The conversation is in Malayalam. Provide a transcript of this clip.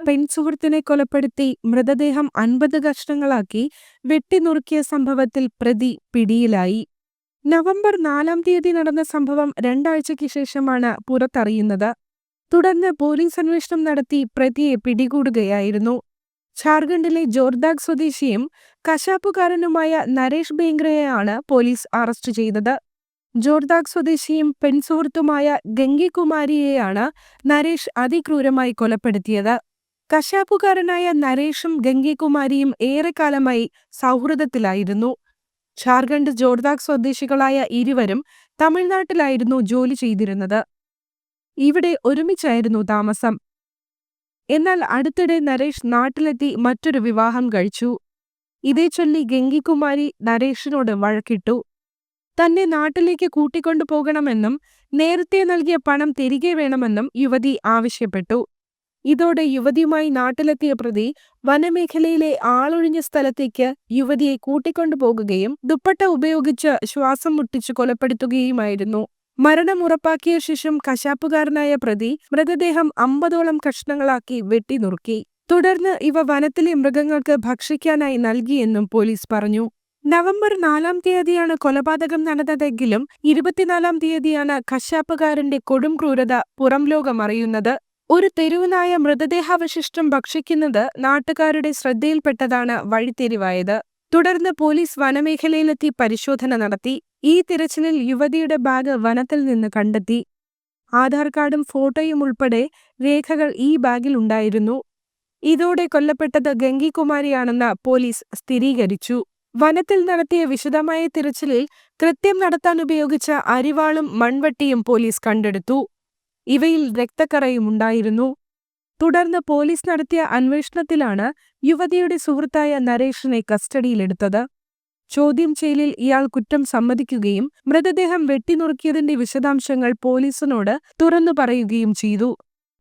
പെൺസുഹൃത്തിനെ കൊലപ്പെടുത്തി മൃതദേഹം അൻപത് കഷ്ണങ്ങളാക്കി വെട്ടിനുറുക്കിയ സംഭവത്തിൽ പ്രതി പിടിയിലായി. നവംബർ നാലാം തീയതി നടന്ന സംഭവം രണ്ടാഴ്ചയ്ക്ക് ശേഷമാണ് പുറത്തറിയുന്നത്. തുടർന്ന് പോലീസ് അന്വേഷണം നടത്തി പ്രതിയെ പിടികൂടുകയായിരുന്നു. ഝാർഖണ്ഡിലെ ജോർദാഗ് സ്വദേശിയും കശാപ്പുകാരനുമായ നരേഷ് ബേങ്ക്രയെയാണ് പോലീസ് അറസ്റ്റ് ചെയ്തത്. ജോർദാഗ് സ്വദേശിയും പെൺസുഹൃത്തുമായ ഗംഗികുമാരിയെയാണ് നരേഷ് അതിക്രൂരമായി കൊലപ്പെടുത്തിയത്. കശാപ്പുകാരനായ നരേഷും ഗംഗികുമാരിയും ഏറെക്കാലമായി സൗഹൃദത്തിലായിരുന്നു. ഝാർഖണ്ഡ് ജോർദാഗ് സ്വദേശികളായ ഇരുവരും തമിഴ്നാട്ടിലായിരുന്നു ജോലി ചെയ്തിരുന്നത്. ഇവിടെ ഒരുമിച്ചായിരുന്നു താമസം. എന്നാൽ അടുത്തിടെ നരേഷ് നാട്ടിലെത്തി മറ്റൊരു വിവാഹം കഴിച്ചു. ഇതേ ചൊല്ലി ഗംഗികുമാരി നരേഷിനോട് വഴക്കിട്ടു. തന്നെ നാട്ടിലേക്ക് കൂട്ടിക്കൊണ്ടു പോകണമെന്നും നേരത്തെ നൽകിയ പണം തിരികെ വേണമെന്നും യുവതി ആവശ്യപ്പെട്ടു. ഇതോടെ യുവതിയുമായി നാട്ടിലെത്തിയ പ്രതി വനമേഖലയിലെ ആളൊഴിഞ്ഞ സ്ഥലത്തേക്ക് യുവതിയെ കൂട്ടിക്കൊണ്ടുപോകുകയും ദുപ്പട്ട ഉപയോഗിച്ച് ശ്വാസം മുട്ടിച്ച് കൊലപ്പെടുത്തുകയുമായിരുന്നു. മരണം ഉറപ്പാക്കിയ ശേഷം കശാപ്പുകാരനായ പ്രതി മൃതദേഹം അമ്പതോളം കഷ്ണങ്ങളാക്കി വെട്ടിനുറുക്കി തുടർന്ന് ഇവ വനത്തിലെ മൃഗങ്ങൾക്ക് ഭക്ഷിക്കാനായി നൽകിയെന്നും പോലീസ് പറഞ്ഞു. നവംബർ നാലാം തീയതിയാണ് കൊലപാതകം നടന്നതെങ്കിലും ഇരുപത്തിനാലാം തീയതിയാണ് കശാപ്പുകാരന്റെ കൊടും ക്രൂരത പുറം ഒരു തെരുവുനായ മൃതദേഹാവശിഷ്ടം ഭക്ഷിക്കുന്നത് നാട്ടുകാരുടെ ശ്രദ്ധയിൽപ്പെട്ടതാണ് വഴിത്തിരിവായത് തുടർന്ന് പോലീസ് വനമേഖലയിലെത്തി പരിശോധന നടത്തി. ഈ തിരച്ചിലിൽ യുവതിയുടെ ബാഗ് വനത്തിൽ നിന്ന് കണ്ടെത്തി. ആധാർ കാർഡും ഫോട്ടോയും ഉൾപ്പെടെ രേഖകൾ ഈ ബാഗിൽ ഉണ്ടായിരുന്നു. ഇതോടെ കൊല്ലപ്പെട്ടത് ഗംഗികുമാരിയാണെന്ന് പോലീസ് സ്ഥിരീകരിച്ചു. വനത്തിൽ നടത്തിയ വിശദമായ തിരച്ചിലിൽ കൃത്യം നടത്താൻ ഉപയോഗിച്ച അരിവാളും മൺവട്ടിയും പോലീസ് കണ്ടെടുത്തു. ഇവയിൽ രക്തക്കറയും ഉണ്ടായിരുന്നു. തുടർന്ന് പോലീസ് നടത്തിയ അന്വേഷണത്തിലാണ് യുവതിയുടെ സുഹൃത്തായ നരേഷിനെ കസ്റ്റഡിയിലെടുത്തത്. ചോദ്യം ചെയ്യലിൽ ഇയാൾ കുറ്റം സമ്മതിക്കുകയും മൃതദേഹം വെട്ടിനുറുക്കിയതിന്റെ വിശദാംശങ്ങൾ പോലീസിനോട് തുറന്നു പറയുകയും ചെയ്തു.